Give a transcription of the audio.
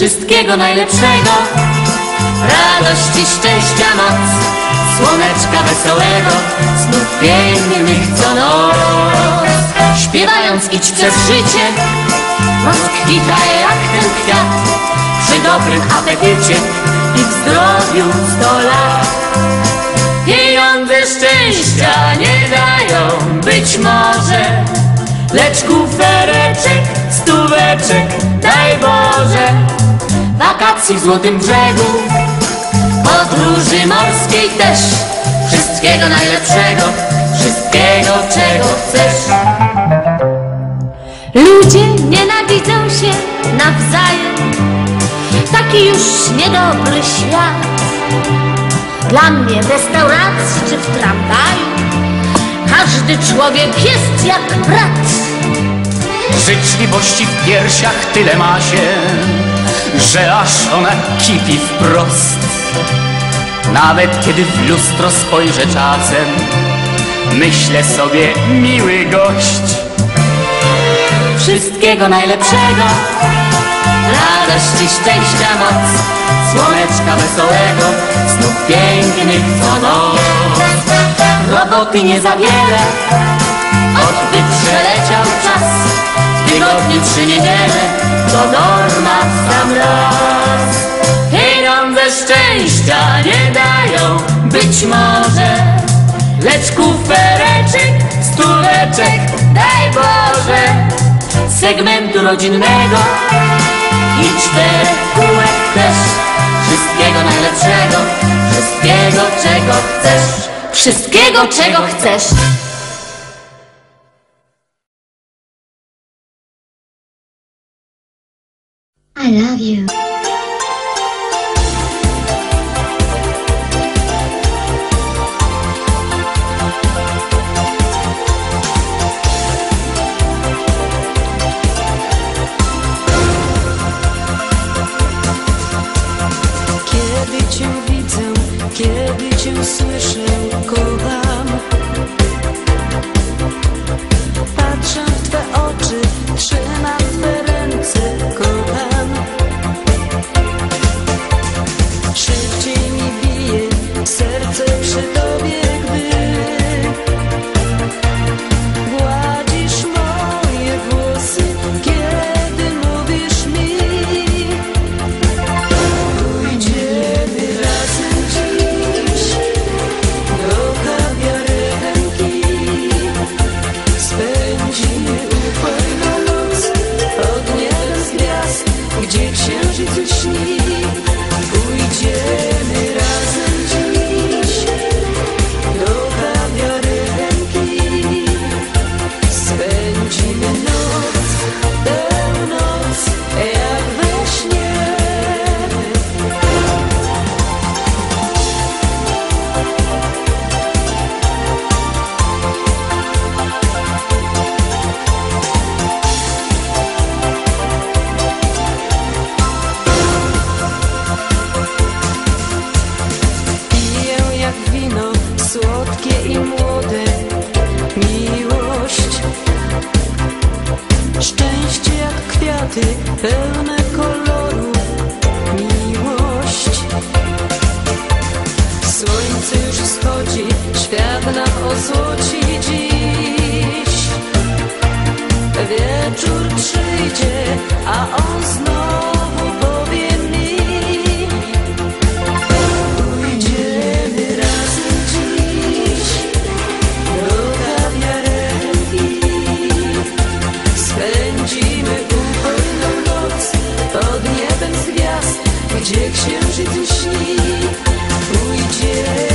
Wszystkiego najlepszego. Radości, szczęścia, moc Słoneczka wesołego Snów pięknych co noc. Śpiewając idź przez życie Rozkwita jak ten kwiat Przy dobrym apetycie I w zdrowiu sto lat. Pieniądze szczęścia nie dają być może Lecz kufereczek, stóweczek, daj Boże Wakacji w Złotym Brzegu. Podróży morskiej też Wszystkiego najlepszego Wszystkiego czego chcesz. Ludzie nienawidzą się nawzajem Taki już niedobry świat. Dla mnie w restauracji czy w tramwaju Każdy człowiek jest jak brat. Życzliwości w piersiach tyle ma się, że aż ona kipi wprost. Nawet kiedy w lustro spojrzę czasem, myślę sobie, miły gość. Wszystkiego najlepszego Radości, szczęścia, moc Słoneczka wesołego Snów pięknych noc Roboty nie za wiele Odby przeleciał czas W tygodniu trzy niedziele To norma sam raz Pieniądze szczęścia nie dają Być może Lecz kufereczek, stuleczek Daj Boże segmentu rodzinnego i czterech kółek też. Wszystkiego najlepszego, wszystkiego czego chcesz. Wszystkiego czego chcesz love you. Kiedy cię widzę, kiedy cię słyszę, słodkie i młode miłość. Szczęście jak kwiaty pełne koloru miłość. Słońce już schodzi, świat nam ozłoci dziś. Wieczór przyjdzie, a on znów Żyć śni pójdzie